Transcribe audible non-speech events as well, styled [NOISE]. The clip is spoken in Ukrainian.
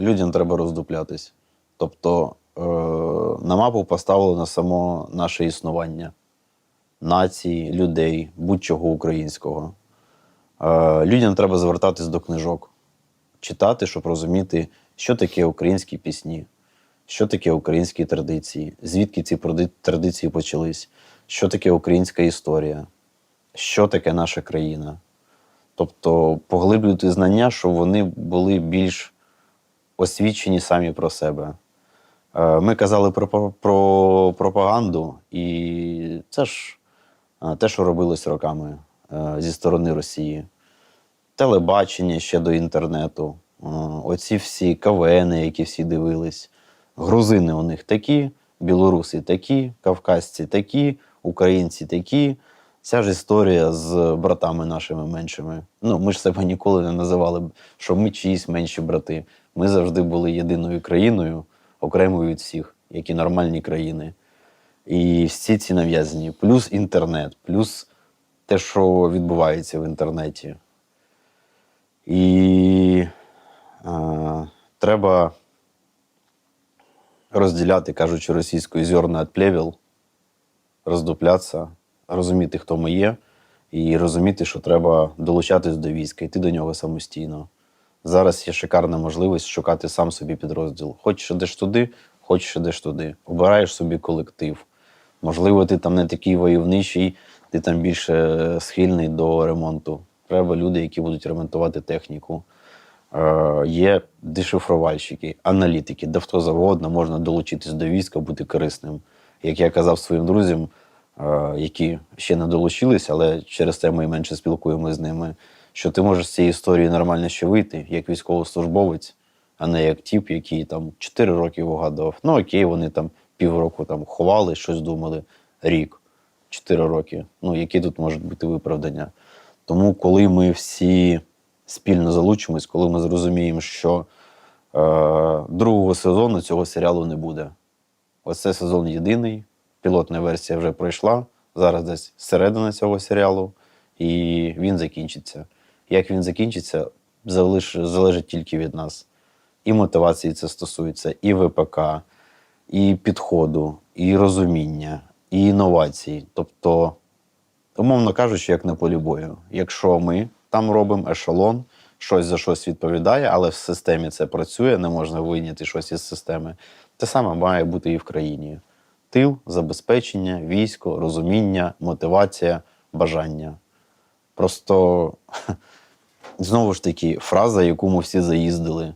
людям треба роздуплятись. Тобто е, на мапу поставлено само наше існування нації, людей, будь-чого українського. Е, людям треба звертатись до книжок, читати, щоб розуміти, що таке українські пісні, що таке українські традиції, звідки ці традиції почались, що таке українська історія, що таке наша країна. Тобто поглиблювати знання, щоб вони були більш освічені самі про себе. Е, Ми казали про, про, про пропаганду, і це ж е, те, що робилось роками е, зі сторони Росії. Телебачення ще до інтернету, оці всі КВН, які всі дивились. Грузини у них такі, білоруси такі, кавказці такі, українці такі. Ця ж історія з братами нашими меншими. Ну, ми ж себе ніколи не називали, що ми чиїсь менші брати. Ми завжди були єдиною країною, окремою від всіх, як і нормальні країни. І всі ці нав'язані, плюс інтернет, плюс те, що відбувається в інтернеті. І е, треба розділяти, кажучи російською, зерна від плевел, роздуплятися, розуміти, хто ми є, і розуміти, що треба долучатись до війська, йти до нього самостійно. Зараз є шикарна можливість шукати сам собі підрозділ. Хочеш ідеш туди, хочеш ідеш туди. Обираєш собі колектив. Можливо, ти там не такий войовничий, ти там більше е, схильний до ремонту. Треба люди, які будуть ремонтувати техніку. Е, є дешифрувальщики, аналітики, де хто завгодно можна долучитись до війська, бути корисним. Як я казав своїм друзям, е, які ще не долучились, але через це ми менше спілкуємося з ними, що ти можеш з цієї історії нормально ще вийти, як військовослужбовець, а не як тіп, який там 4 роки вигадував. Ну окей, вони там півроку там ховали, щось думали, рік, 4 роки. Ну, які тут можуть бути виправдання? Тому, коли ми всі спільно залучимось, коли ми зрозуміємо, що е, другого сезону цього серіалу не буде. Ось це сезон єдиний, пілотна версія вже пройшла. Зараз десь середина цього серіалу, і він закінчиться. Як він закінчиться, залежить тільки від нас. І мотивації це стосується, і ВПК, і підходу, і розуміння, і інновацій. Тобто, умовно кажучи, як на полі бою. Якщо ми там робимо ешелон, щось за щось відповідає, але в системі це працює, не можна вийняти щось із системи. Те саме має бути і в країні: тил, забезпечення, військо, розуміння, мотивація, бажання. Просто [LAUGHS] знову ж таки фраза, яку ми всі заїздили.